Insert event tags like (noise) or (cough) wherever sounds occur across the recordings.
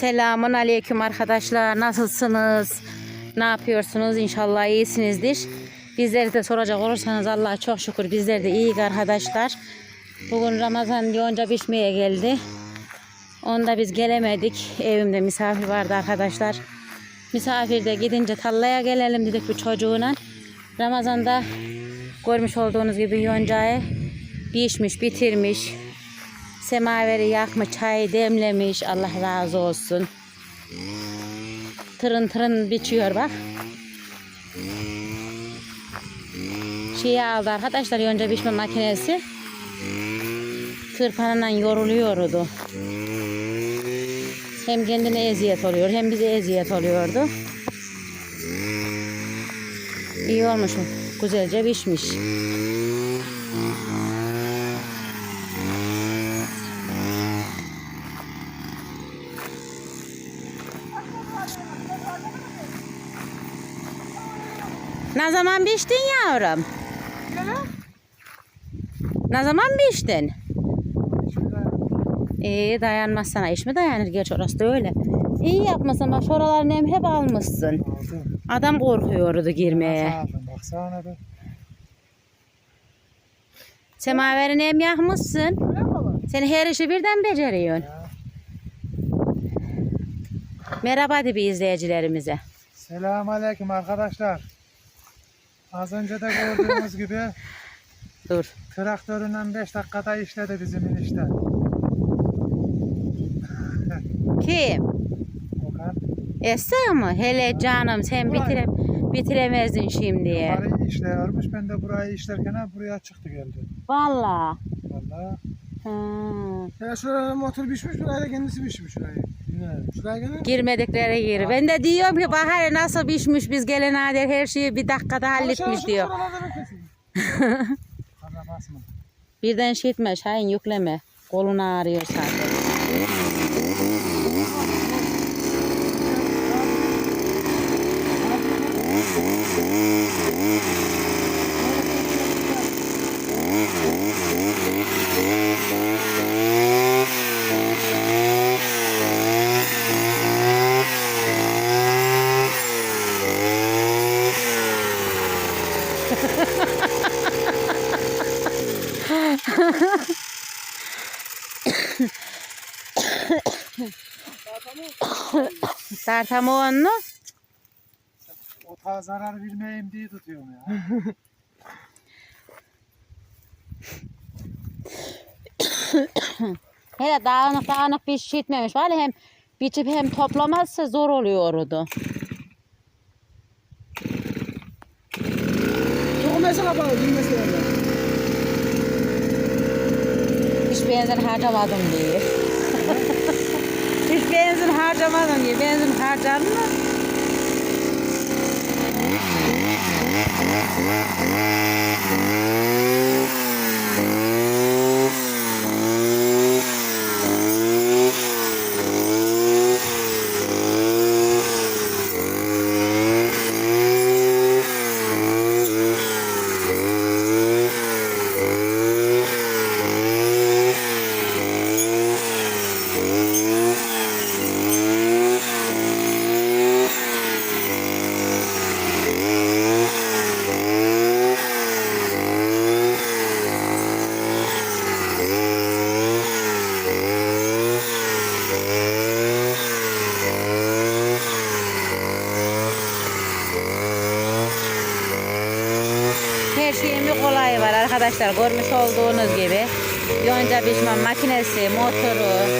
Selamun aleyküm arkadaşlar. Nasılsınız? Ne yapıyorsunuz? İnşallah iyisinizdir. Bizleri de soracak olursanız Allah'a çok şükür bizler de iyiyiz arkadaşlar. Bugün Ramazan yonca pişmeye geldi. Onda biz gelemedik. Evimde misafir vardı arkadaşlar. Misafir de gidince tallaya gelelim dedik bu çocuğuna. Ramazan'da görmüş olduğunuz gibi yoncayı pişmiş, bitirmiş. Semaveri yakmış, çay demlemiş. Allah razı olsun. Tırın tırın biçiyor bak. Şeyi aldı arkadaşlar yonca biçme makinesi. Tırpanla yoruluyordu. Hem kendine eziyet oluyor hem bize eziyet oluyordu. İyi olmuş. Güzelce pişmiş. Ne zaman piştin yavrum? Ne zaman piştin? İyi dayanmaz sana. İş mi dayanır? Geç orası da öyle. İyi yapmasın. Bak şuralarını hem hep almışsın. Aldım. Adam korkuyordu girmeye. Aldım? Baksana be. Semaverini hem yakmışsın. Sen her işi birden beceriyorsun. Ya. Merhaba de bir izleyicilerimize. Selamun aleyküm arkadaşlar. Az önce de gördüğünüz gibi (laughs) Dur. traktöründen 5 dakikada işledi bizim enişte. Kim? Okan. Esra mı? Hele canım sen bitire, bitiremezdin şimdiye. Yukarıyı işliyormuş. Ben de burayı işlerken ha buraya çıktı geldi. Valla. Vallahi. Ha. Ya şuraya motor pişmiş, şuraya da kendisi pişmiş şurayı. Girmedikleri gir. Ben de diyorum ki Bahar nasıl pişmiş biz gelene kadar her şeyi bir dakikada halletmiş diyor. (laughs) Birden şey etme Şahin yükleme. Kolun ağrıyor zaten. Tartamonlu. O ta zarar vermeyeyim diye tutuyorum ya. (coughs) Hele dağınık dağınık bir şey etmemiş. Var ya hem biçip hem toplamazsa zor oluyordu. Çok mesela bana bir mesela. Hiç benzin harcamadım diye. (laughs) Benzin harcamadım diye. Benzin harcadım mı? Her (laughs) şeyin bir kolayı var arkadaşlar. Görmüş olduğunuz gibi. Yonca biçme makinesi, motoru.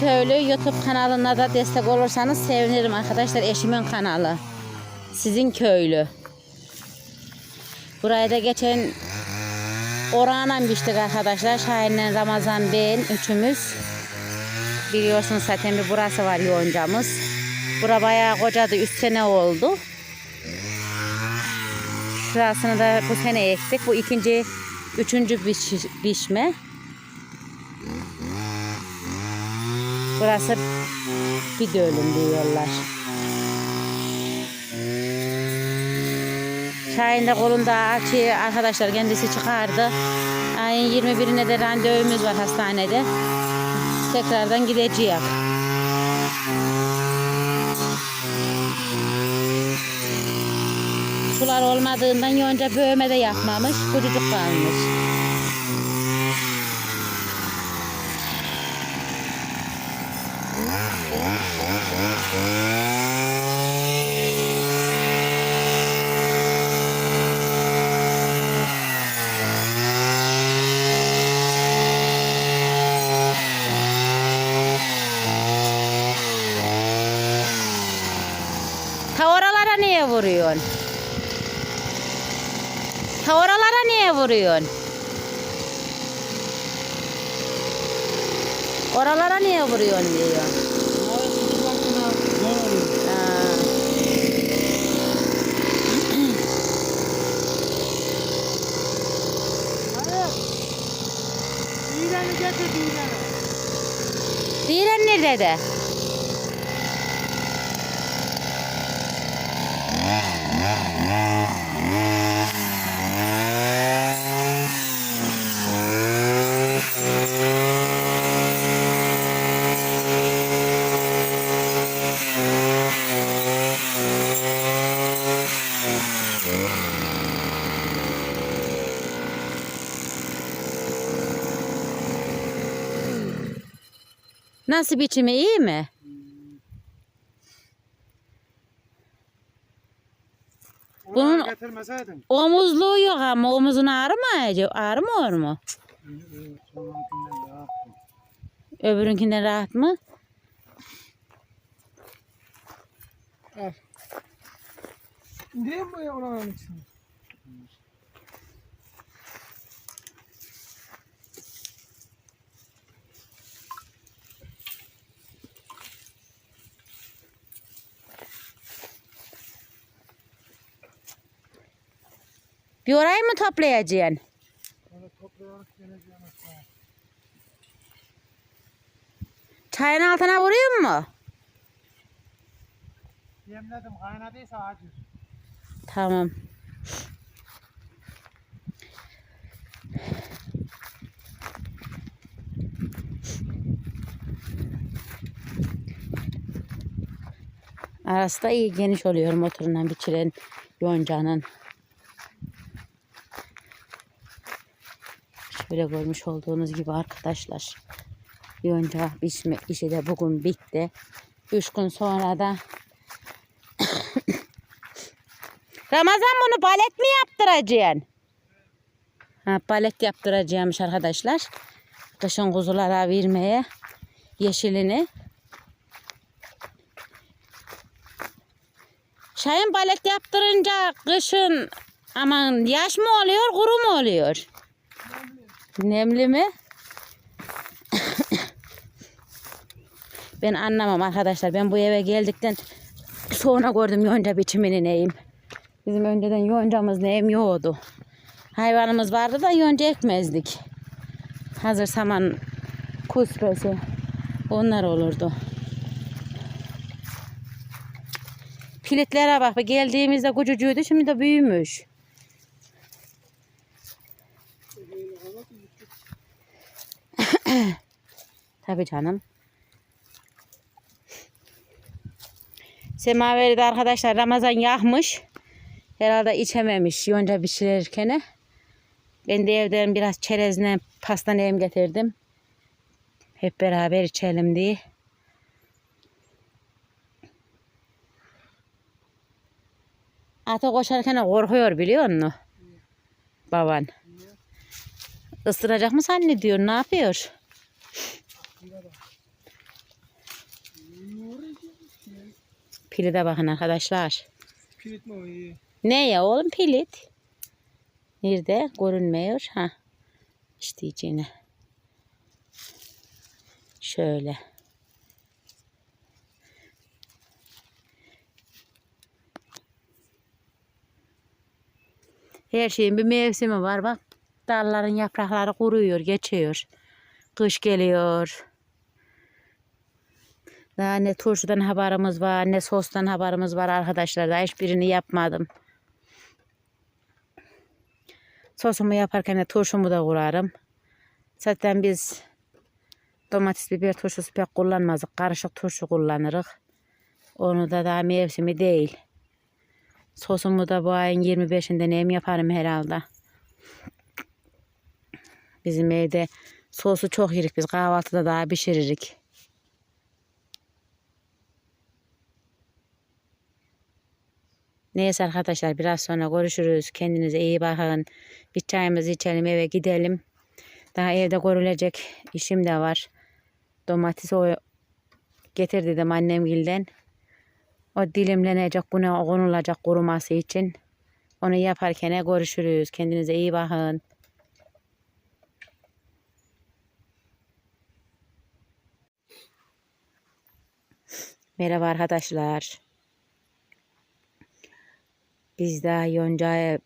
köylü YouTube kanalına da destek olursanız sevinirim arkadaşlar. Eşimin kanalı. Sizin köylü. Buraya da geçen Orhan'la biçtik arkadaşlar. Şahin'le Ramazan ben üçümüz. Biliyorsunuz zaten bir burası var yoğuncamız. Bura bayağı kocadı. 3 sene oldu. Şurasını da bu sene ektik. Bu ikinci, üçüncü biç, biçme. Burası bir dönüm diyorlar. Şahin de kolunda alçı arkadaşlar kendisi çıkardı. Ayın 21'ine de randevumuz var hastanede. Tekrardan gideceğiz. Sular olmadığından yonca böğme de yapmamış. Kurucuk kalmış. Ta oralara niye vuruyorsun? Ta oralara niye vuruyorsun? Oralara niye vuruyorsun diyor. Ha. Hayır. İğneni getir iğneni. Diren nerede de? Nasıl biçimi iyi mi? Bunun- Bunun... getirmeseydin. Omuzluğu yok ama omuzun ağrımayacak. Ağrımıyor mu? Sonrakinden ya. Öbürünkinden rahat mı? Niye mi bu oranın içinde? Bir orayı mı toplayacaksın? Toplayarak geleceğim. Çayın altına vuruyor mu? Yemledim kaynadıysa acır. Tamam. Arası da iyi geniş oluyor motorundan biçilen yoncanın. Şöyle görmüş olduğunuz gibi arkadaşlar. Yonca biçme işi de bugün bitti. Üç gün sonra da (coughs) Ramazan bunu balet mi yaptıracaksın? Ha, balet yaptıracağımış arkadaşlar. Kışın kuzulara vermeye yeşilini. Şahin balet yaptırınca kışın aman yaş mı oluyor kuru mu oluyor? Nemli mi? (coughs) ben anlamam arkadaşlar. Ben bu eve geldikten sonra gördüm yonca biçimini neyim. Bizim önceden yoncamız neyim yoktu. Hayvanımız vardı da yonca ekmezdik. Hazır saman kusresi onlar olurdu. Pilitlere bak geldiğimizde küçücüğüydü şimdi de büyümüş. (coughs) Tabii canım. Semaveri de arkadaşlar Ramazan yakmış. Herhalde içememiş yonca pişirirken. Ben de evden biraz çerezle pastaneyim getirdim. Hep beraber içelim diye. Ata koşarken korkuyor biliyor musun? Baban. Isıracak mı zannediyor? Ne yapıyor? Pili de bakın arkadaşlar. Pirit mi o iyi? Ne ya oğlum pilit? Nerede? Görünmüyor. Ha. İşte içine. Şöyle. Her şeyin bir mevsimi var bak. Dalların yaprakları kuruyor, geçiyor. Kış geliyor. Daha ne turşudan haberimiz var, ne sostan haberimiz var arkadaşlar. Daha hiçbirini yapmadım. Sosumu yaparken de turşumu da kurarım. Zaten biz domates, biber turşusu pek kullanmazdık. Karışık turşu kullanırız. Onu da daha mevsimi değil. Sosumu da bu ayın 25'inde neyim yaparım herhalde. Bizim evde sosu çok yerik biz kahvaltıda daha pişiririk. Neyse arkadaşlar biraz sonra görüşürüz. Kendinize iyi bakın. Bir çayımızı içelim eve gidelim. Daha evde görülecek işim de var. Domates o getir dedim annemgilden. O dilimlenecek buna konulacak kuruması için. Onu yaparken görüşürüz. Kendinize iyi bakın. Merhaba arkadaşlar. Biz daha yoncaya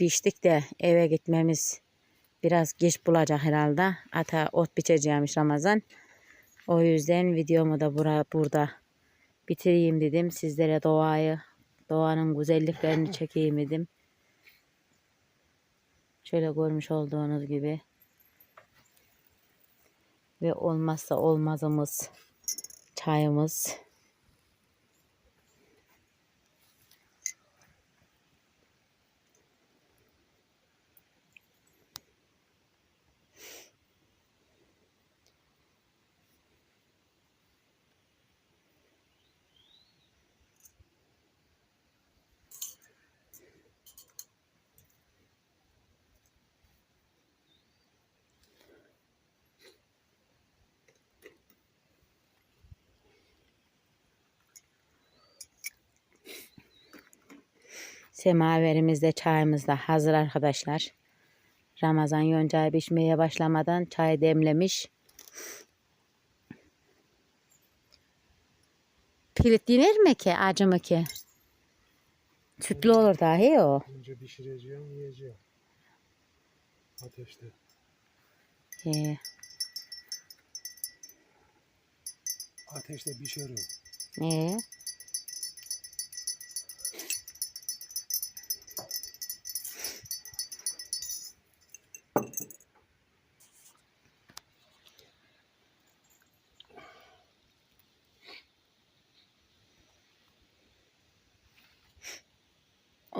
biçtik de eve gitmemiz biraz geç bulacak herhalde. Ata ot biçeceğimiş Ramazan. O yüzden videomu da bura, burada bitireyim dedim. Sizlere doğayı, doğanın güzelliklerini (laughs) çekeyim dedim. Şöyle görmüş olduğunuz gibi. Ve olmazsa olmazımız çayımız. Semaverimiz de çayımız da hazır arkadaşlar. Ramazan yoncayı pişmeye başlamadan çay demlemiş. Pilit yenir mi ki acı mı ki? Sütlü olur dahi o. Önce pişireceğim, yiyeceğim. Ateşte. Ee, Ateşte pişiyor. ee.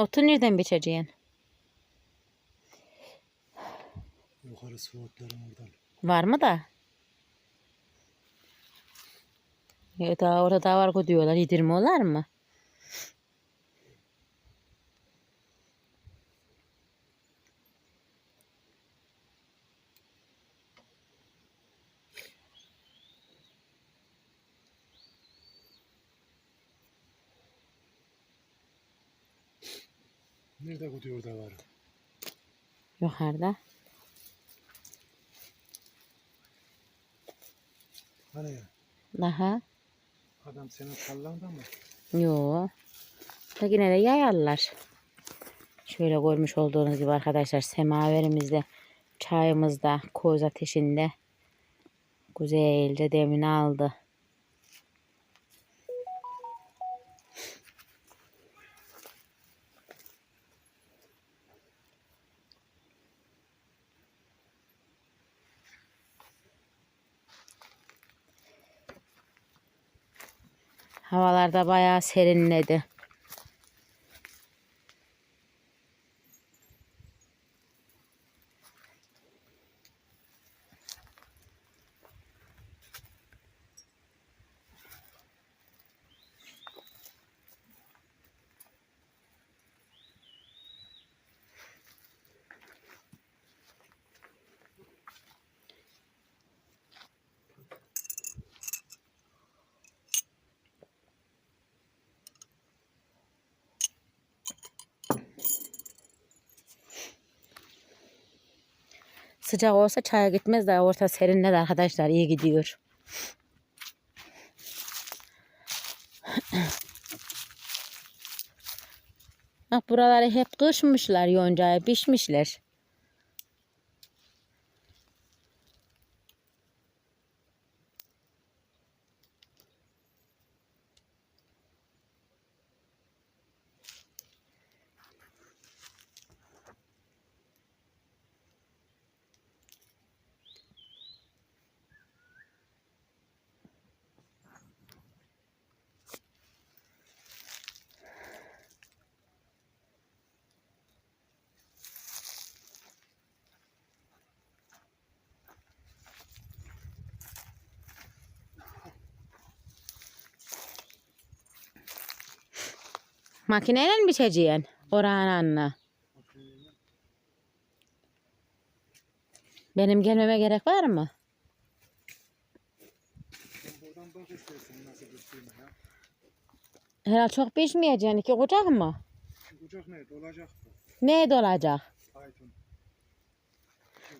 Otu nereden biçeceksin? Yukarı sıvotların oradan. Var mı da? Ya daha orada daha var diyorlar. Yedirmiyorlar mı? Nerede gidiyor da var? Yukarıda. Hani ya? Daha. Adam senin kallanda mı? Yo. Da yine de yayarlar. Şöyle görmüş olduğunuz gibi arkadaşlar semaverimizde çayımızda koz ateşinde güzelce demini aldı. Havalarda bayağı serinledi. Sıcak olsa çaya gitmez de orta serinledi arkadaşlar. iyi gidiyor. (clears throat) Bak buraları hep kışmışlar yoncaya pişmişler. Makineyle mi biçeceksin? Orhan anne. Benim gelmeme gerek var mı? Herhalde çok pişmeyeceksin. İki kucak mı? Şu kucak ne? Dolacak bu. Ne dolacak? Aytun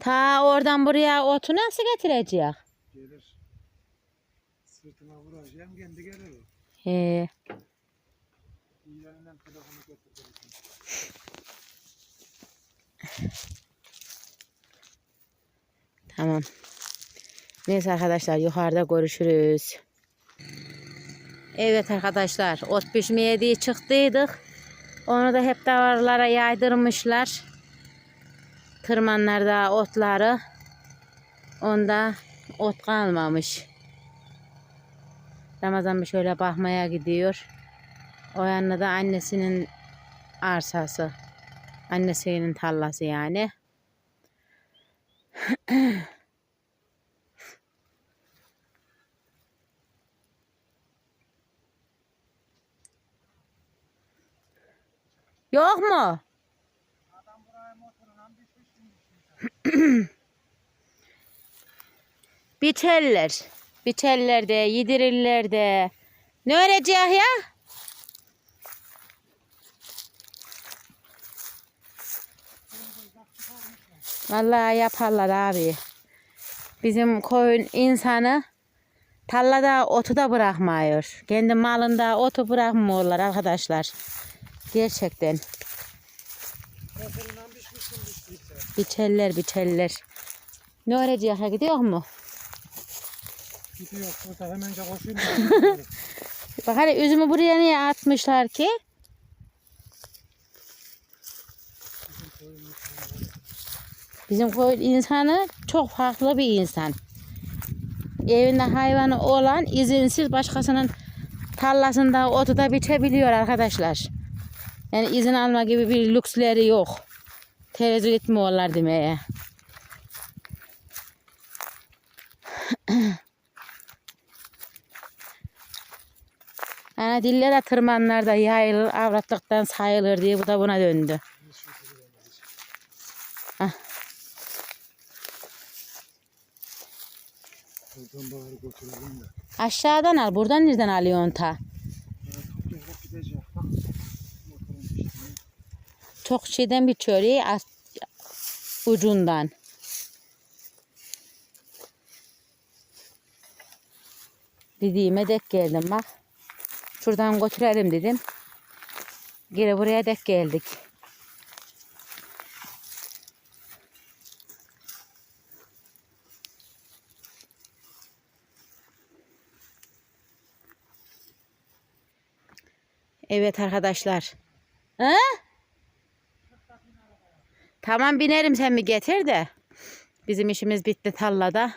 Ta oradan buraya otu nasıl getirecek? gelir. Sırtına vuracağım kendi gelir o. He. İğreninden telefonu götüreceksin. Tamam. Neyse arkadaşlar yukarıda görüşürüz. Evet arkadaşlar ot pişmeye diye çıktıydık. Onu da hep davarlara yaydırmışlar. Tırmanlarda otları. Onda ot kalmamış. Ramazan bir şöyle bakmaya gidiyor. O yanında da annesinin arsası. Annesinin tarlası yani. (clears throat) Yok mu? (clears throat) Biçerler. Biçerler de, yedirirler de. Ne öğretecek ya? Vallahi yaparlar abi. Bizim koyun insanı tarlada otu da bırakmıyor. Kendi malında otu bırakmıyorlar arkadaşlar. Gerçekten. Biçerler biçerler. Ne öğretecek ya gidiyor mu? Gidiyor. Burada hemence koşayım. (laughs) Bak hani üzümü buraya niye atmışlar ki? Bizim koyun insanı çok farklı bir insan. Evinde hayvanı olan izinsiz başkasının tarlasında otu da biçebiliyor arkadaşlar. Yani izin alma gibi bir lüksleri yok. Tenezzül etmiyorlar demeye. Ana dillere tırmanlarda yayılır, avratlıktan sayılır diye bu da buna döndü. Buradan bağırıp götürelim de. Aşağıdan al, buradan nereden alıyorsun ta? Çok şeyden ya, az- ucundan. Dediğime dek geldim bak. Şuradan götürelim dedim. Geri buraya dek geldik. Evet arkadaşlar. Ha? Tamam binerim sen mi getir de. Bizim işimiz bitti tarlada.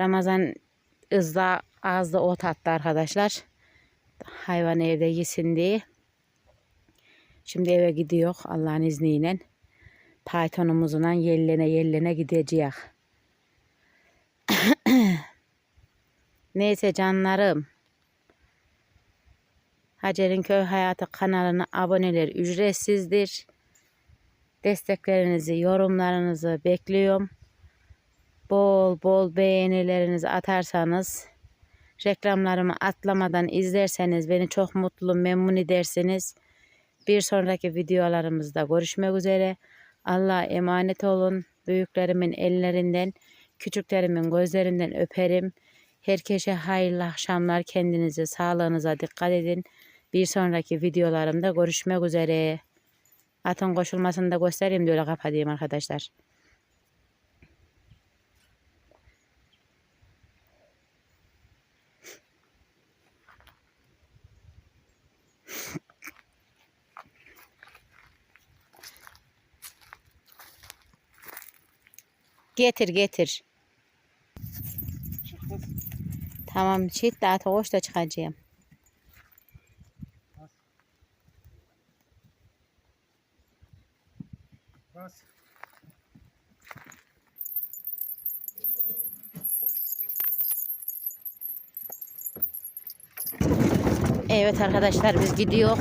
Ramazan ızla ağızda ot attı arkadaşlar. Hayvan evde yesin diye. Şimdi eve gidiyor Allah'ın izniyle. Python'umuzla yellene yellene gideceğiz. (coughs) Neyse canlarım. Hacer'in Köy Hayatı kanalına aboneler ücretsizdir. Desteklerinizi, yorumlarınızı bekliyorum. Bol bol beğenilerinizi atarsanız, reklamlarımı atlamadan izlerseniz beni çok mutlu, memnun edersiniz. Bir sonraki videolarımızda görüşmek üzere. Allah'a emanet olun. Büyüklerimin ellerinden, küçüklerimin gözlerinden öperim. Herkese hayırlı akşamlar. Kendinize, sağlığınıza dikkat edin. Bir sonraki videolarımda görüşmek üzere. Atın koşulmasını da göstereyim öyle kapatayım arkadaşlar. Getir getir. Çık kız. Tamam çit de atı koş da çıkacağım. Bas. Evet arkadaşlar biz gidiyor.